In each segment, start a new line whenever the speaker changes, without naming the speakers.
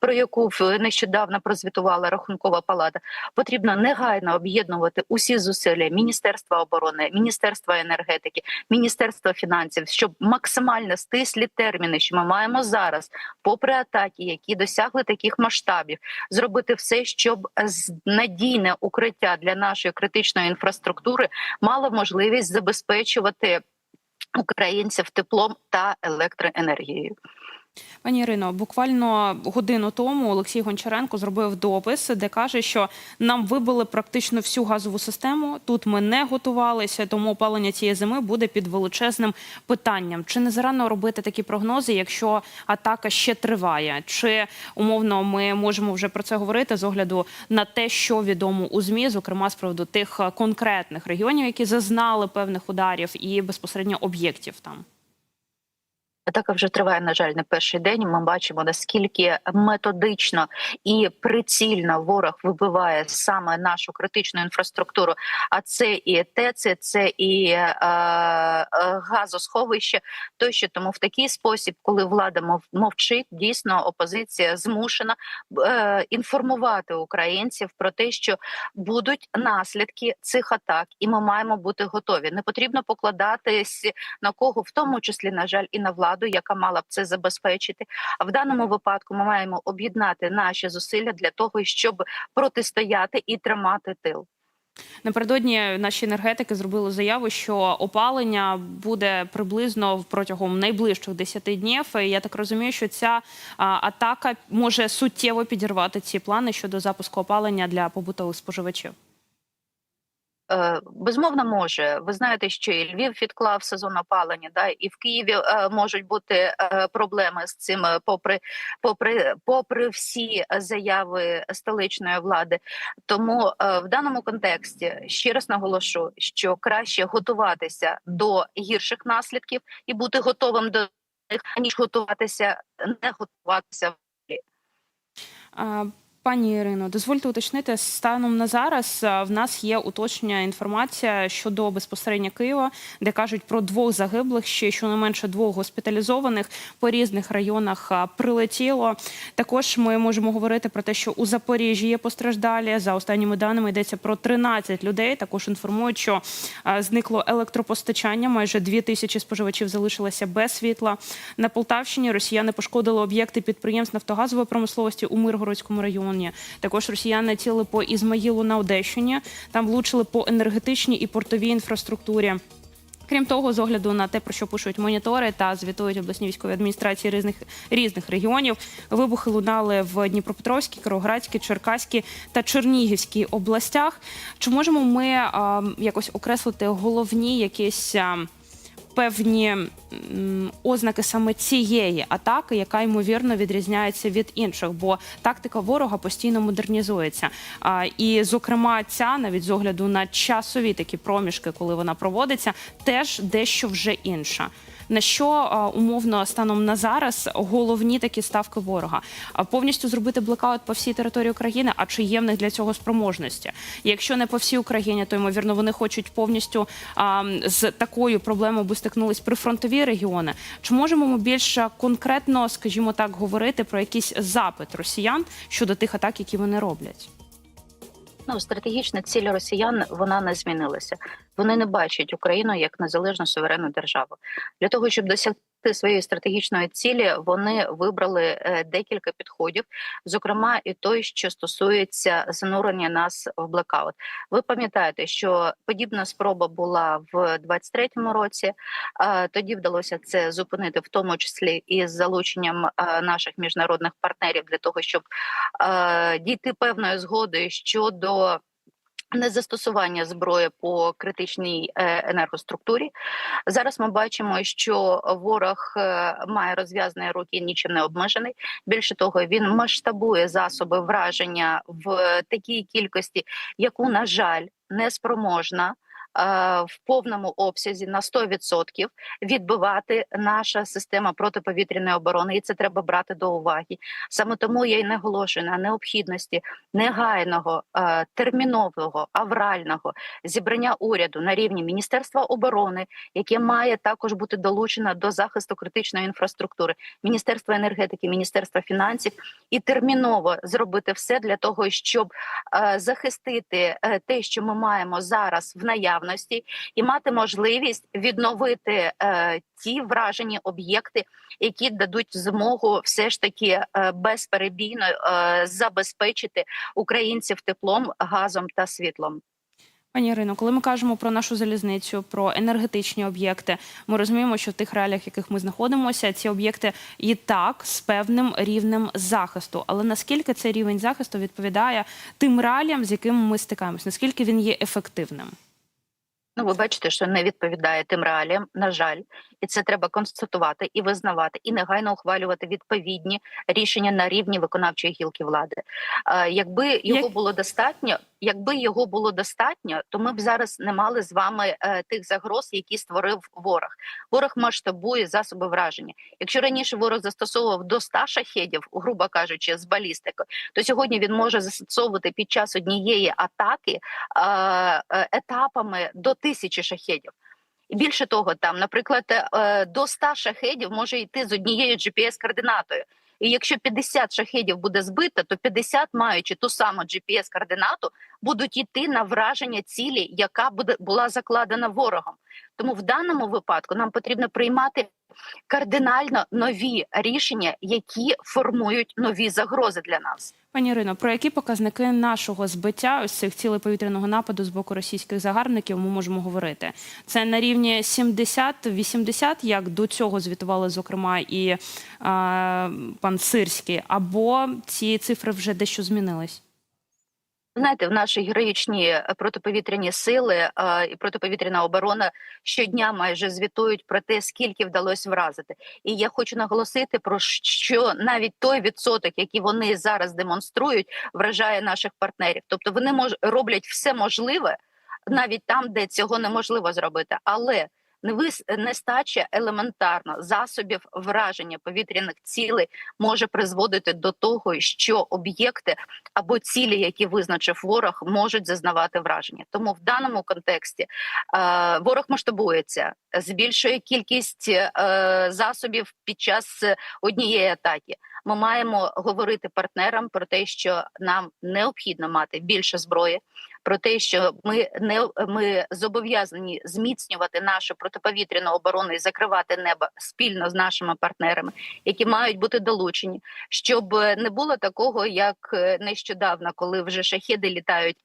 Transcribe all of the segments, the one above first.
про яку нещодавно прозвітувала Рахункова палата, потрібно негайно об'єднувати усі зусилля Міністерства оборони, Міністерства енергетики, Міністерства фінансів, щоб максимально стислі терміни, що ми маємо зараз, попри атаки, які досягли таких масштабів, зробити все, щоб надійне укриття для нашої критичної інфраструктури мало можливість забезпечувати українців теплом та електроенергією.
Пані Ірино, буквально годину тому Олексій Гончаренко зробив допис, де каже, що нам вибили практично всю газову систему. Тут ми не готувалися, тому опалення цієї зими буде під величезним питанням. Чи не зарано робити такі прогнози, якщо атака ще триває? Чи умовно ми можемо вже про це говорити з огляду на те, що відомо у змі, зокрема з приводу тих конкретних регіонів, які зазнали певних ударів, і безпосередньо об'єктів там?
Атака вже триває, на жаль, не перший день. Ми бачимо наскільки методично і прицільно ворог вибиває саме нашу критичну інфраструктуру. А це і ТЕЦ, це і е, е, газосховище. Тощо тому в такий спосіб, коли влада мов- мовчить, дійсно опозиція змушена е, інформувати українців про те, що будуть наслідки цих атак, і ми маємо бути готові. Не потрібно покладатись на кого, в тому числі, на жаль, і на владу, яка мала б це забезпечити. А в даному випадку ми маємо об'єднати наші зусилля для того, щоб протистояти і тримати тил.
Напередодні наші енергетики зробили заяву, що опалення буде приблизно протягом найближчих 10 днів. І Я так розумію, що ця атака може суттєво підірвати ці плани щодо запуску опалення для побутових споживачів.
Е, Безумовно, може. Ви знаєте, що і Львів відклав сезон опалення, да і в Києві е, можуть бути е, проблеми з цим, попри попри попри всі заяви столичної влади. Тому в даному контексті ще раз наголошу, що краще готуватися до гірших наслідків і бути готовим до них, аніж готуватися, не готуватися.
Пані Ірино, дозвольте уточнити станом на зараз. В нас є уточнення інформація щодо безпосередньо Києва, де кажуть про двох загиблих, ще щонайменше двох госпіталізованих по різних районах прилетіло. Також ми можемо говорити про те, що у Запоріжжі є постраждалі. За останніми даними йдеться про 13 людей. Також інформують, що зникло електропостачання. Майже 2 тисячі споживачів залишилися без світла. На Полтавщині росіяни пошкодили об'єкти підприємств нафтогазової промисловості у Миргородському районі. Також росіяни ціли по Ізмаїлу на Одещині. Там влучили по енергетичній і портовій інфраструктурі. Крім того, з огляду на те, про що пишуть монітори та звітують обласні військові адміністрації різних різних регіонів, вибухи лунали в Дніпропетровській, Кировоградській, Черкаській та Чернігівській областях. Чи можемо ми а, якось окреслити головні якісь певні ознаки саме цієї атаки, яка ймовірно відрізняється від інших, бо тактика ворога постійно модернізується. А, і, зокрема, ця навіть з огляду на часові такі проміжки, коли вона проводиться, теж дещо вже інша. На що умовно станом на зараз головні такі ставки ворога? Повністю зробити блекаут по всій території України. А чи є в них для цього спроможності? Якщо не по всій Україні, то ймовірно вони хочуть повністю а, з такою проблемою би стикнулись прифронтові регіони. Чи можемо ми більш конкретно, скажімо так, говорити про якийсь запит росіян щодо тих атак, які вони роблять?
Ну, стратегічна ціль росіян вона не змінилася. Вони не бачать Україну як незалежну суверенну державу. Для того щоб досягти своєї стратегічної цілі, вони вибрали е, декілька підходів, зокрема, і той, що стосується занурення нас в блекаут. Ви пам'ятаєте, що подібна спроба була в 23-му році. Тоді вдалося це зупинити, в тому числі і з залученням е, наших міжнародних партнерів для того, щоб е, дійти певної згоди щодо незастосування зброї по критичній е, енергоструктурі. Зараз ми бачимо, що ворог е, має розв'язані руки нічим не обмежений. Більше того, він масштабує засоби враження в такій кількості, яку, на жаль, не спроможна в повному обсязі на 100% відбивати наша система протиповітряної оборони, і це треба брати до уваги. Саме тому я й наголошую на необхідності негайного е, термінового аврального зібрання уряду на рівні Міністерства оборони, яке має також бути долучено до захисту критичної інфраструктури, Міністерства енергетики, Міністерства фінансів, і терміново зробити все для того, щоб е, захистити е, те, що ми маємо зараз в наявності, і мати можливість відновити е, ті вражені об'єкти, які дадуть змогу все ж таки е, безперебійно е, забезпечити українців теплом, газом та світлом.
Пані Ірино, коли ми кажемо про нашу залізницю, про енергетичні об'єкти, ми розуміємо, що в тих реаліях, в яких ми знаходимося, ці об'єкти і так з певним рівнем захисту. Але наскільки цей рівень захисту відповідає тим реаліям, з якими ми стикаємось? Наскільки він є ефективним?
Ну, ви бачите, що не відповідає тим реаліям, на жаль, і це треба констатувати і визнавати, і негайно ухвалювати відповідні рішення на рівні виконавчої гілки влади. Якби його
Як-
було достатньо, якби його було достатньо, то ми б зараз не мали з вами е, тих загроз, які створив ворог. Ворог масштабує засоби враження. Якщо раніше ворог застосовував до 100 шахедів, грубо кажучи, з балістикою, то сьогодні він може застосовувати під час однієї атаки е, е, етапами до тисячі шахедів. І більше того, там, наприклад, е, до 100 шахедів може йти з однією GPS-координатою. І якщо 50 шахедів буде збито, то 50, маючи ту саму GPS-координату, будуть йти на враження цілі, яка буде була закладена ворогом. Тому в даному випадку нам потрібно приймати кардинально нові рішення, які формують нові загрози для нас.
Пані Ірино, про які показники нашого збиття ось цих цілей повітряного нападу з боку російських загарбників ми можемо говорити? Це на рівні 70-80, як до цього звітували, зокрема, і е, пан Сирський, або ці цифри вже дещо змінились?
Знаєте, в наші героїчні е, протиповітряні сили е, і протиповітряна оборона щодня майже звітують про те, скільки вдалося вразити. І я хочу наголосити про що навіть той відсоток, який вони зараз демонструють, вражає наших партнерів. Тобто вони мож роблять все можливе навіть там, де цього неможливо зробити, але. Нестача елементарно засобів враження повітряних цілей може призводити до того, що об'єкти або цілі, які визначив ворог, можуть зазнавати враження. Тому в даному контексті е, ворог масштабується, збільшує кількість е, засобів під час однієї атаки. Ми маємо говорити партнерам про те, що нам необхідно мати більше зброї, про те, що ми не ми зобов'язані зміцнювати нашу протиповітряну оборону і закривати небо спільно з нашими партнерами, які мають бути долучені, щоб не було такого, як нещодавно, коли вже шахіди літають.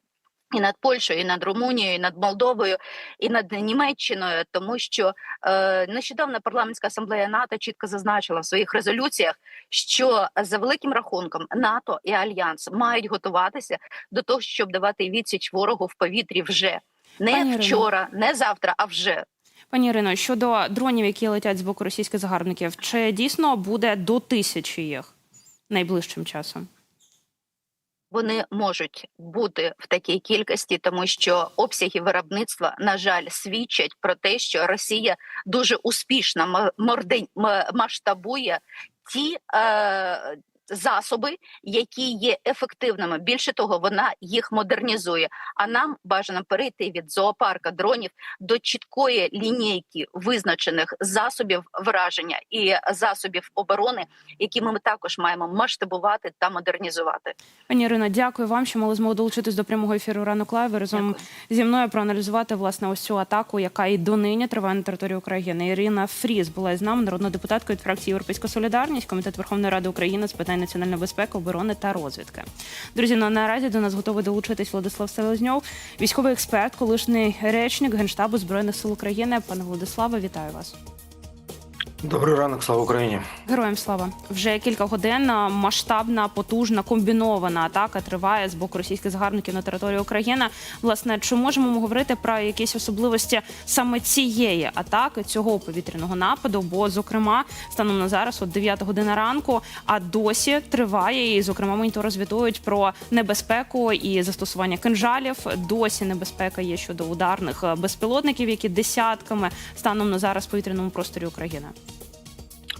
І над Польщею, і над Румунією, і над Молдовою, і над Німеччиною, тому що е, нещодавно парламентська асамблея НАТО чітко зазначила в своїх резолюціях, що за великим рахунком НАТО і Альянс мають готуватися до того, щоб давати відсіч ворогу в повітрі вже не
Пані
вчора, не завтра, а вже.
Пані Ірино, щодо дронів, які летять з боку російських загарбників, чи дійсно буде до тисячі їх найближчим часом?
Вони можуть бути в такій кількості, тому що обсяги виробництва на жаль свідчать про те, що Росія дуже успішно масштабує ті е, засоби, які є ефективними. Більше того, вона їх модернізує. А нам бажано перейти від зоопарка дронів до чіткої лінійки визначених засобів враження і засобів оборони, які ми також маємо масштабувати та модернізувати.
Пані Ірино, дякую вам, що мали змогу долучитись до прямого ефіру ранок лайв разом
Дякую.
зі мною проаналізувати власне ось цю атаку, яка і донині триває на території України. Ірина Фріз була із нами, народна депутатка від фракції Європейська Солідарність, комітет Верховної Ради України з питань національної безпеки, оборони та розвідки. Друзі, ну, наразі до нас готовий долучитись Владислав Селезньов, військовий експерт, колишній речник генштабу збройних сил України. Пане Владиславе, вітаю вас.
Добрий ранок, слава Україні.
Героям слава вже кілька годин масштабна, потужна, комбінована атака триває з боку російських загарбників на території України. Власне, чи можемо ми говорити про якісь особливості саме цієї атаки, цього повітряного нападу? Бо, зокрема, станом на зараз, от 9 година ранку, а досі триває. І, зокрема, моніторы розвідують про небезпеку і застосування кинжалів. Досі небезпека є щодо ударних е, безпілотників, які десятками станом на зараз в повітряному просторі України.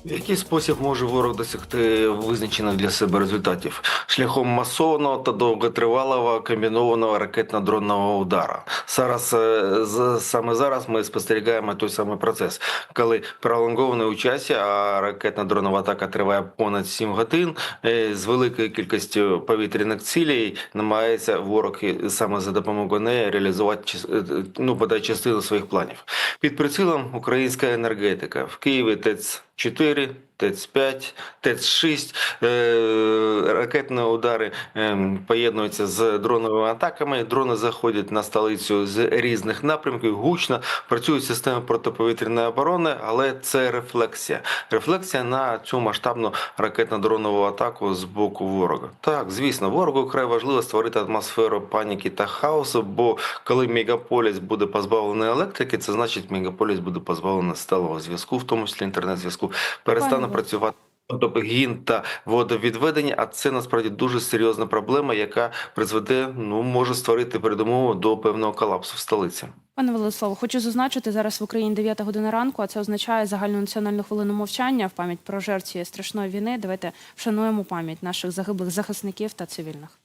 В який спосіб може ворог досягти визначених для себе результатів шляхом масованого та довготривалого комбінованого ракетно-дронного удара? Зараз е, саме зараз ми спостерігаємо той самий процес, коли пролонгований у часі, а ракетно-дронова атака триває понад 7 годин. е, З великою кількістю повітряних цілей намагається ворог саме за допомогою неї реалізувати е, ну бодай частину своїх планів. Під прицілом українська енергетика в Києві ТЕЦ 4 ТЕЦ-5, ТЕЦ-6. Е, ракетні удари е, поєднуються з дроновими атаками. Дрони заходять на столицю з різних напрямків. Гучно працюють системи протиповітряної оборони, але це рефлексія. Рефлексія на цю масштабну ракетно-дронову атаку з боку ворога. Так, звісно, ворогу вкрай важливо створити атмосферу паніки та хаосу, бо коли мегаполіс буде позбавлений електрики, це значить мегаполіс буде позбавлений сталого зв'язку, в тому числі інтернет-зв'язку, перестане
Пане
працювати. Водопогін та водовідведення, а це насправді дуже серйозна проблема, яка призведе, ну може створити передумову до певного колапсу в столиці.
Пане Владиславе, хочу зазначити зараз в Україні 9 година ранку, а це означає загальну національну хвилину мовчання в пам'ять про жертв цієї страшної війни. Давайте вшануємо пам'ять наших загиблих захисників та цивільних.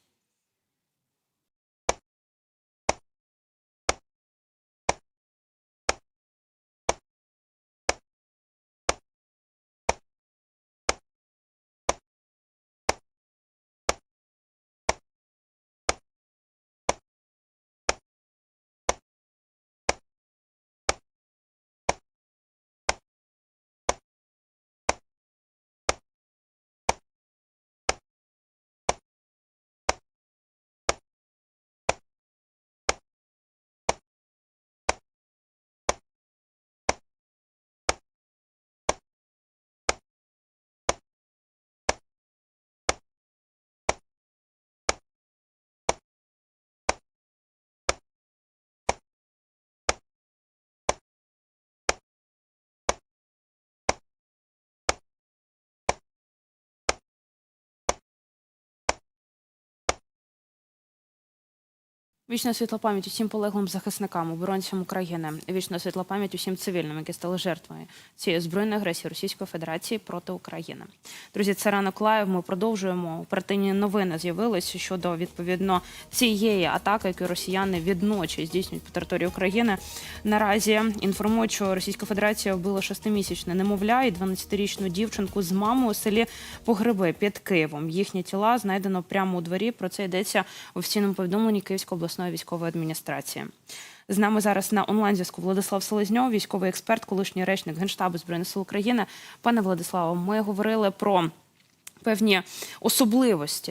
Вічна світла пам'ять усім полеглим захисникам, оборонцям України. Вічна світла пам'ять усім цивільним, які стали жертвами цієї збройної агресії Російської Федерації проти України. Друзі, це ранок лайв. Ми продовжуємо. Оперативні новини з'явилися щодо відповідно цієї атаки, яку росіяни відночі здійснюють по території України. Наразі інформують, що Російська Федерація вбила шестимісячне немовля і 12-річну дівчинку з мамою у селі Погреби під Києвом. Їхні тіла знайдено прямо у дворі. Про це йдеться в офіційному повідомленні Київської обласної військової адміністрації. З нами зараз на онлайн зв'язку Владислав Селезньов, військовий експерт, колишній речник Генштабу збройних сил України. Пане Владиславе, ми говорили про певні особливості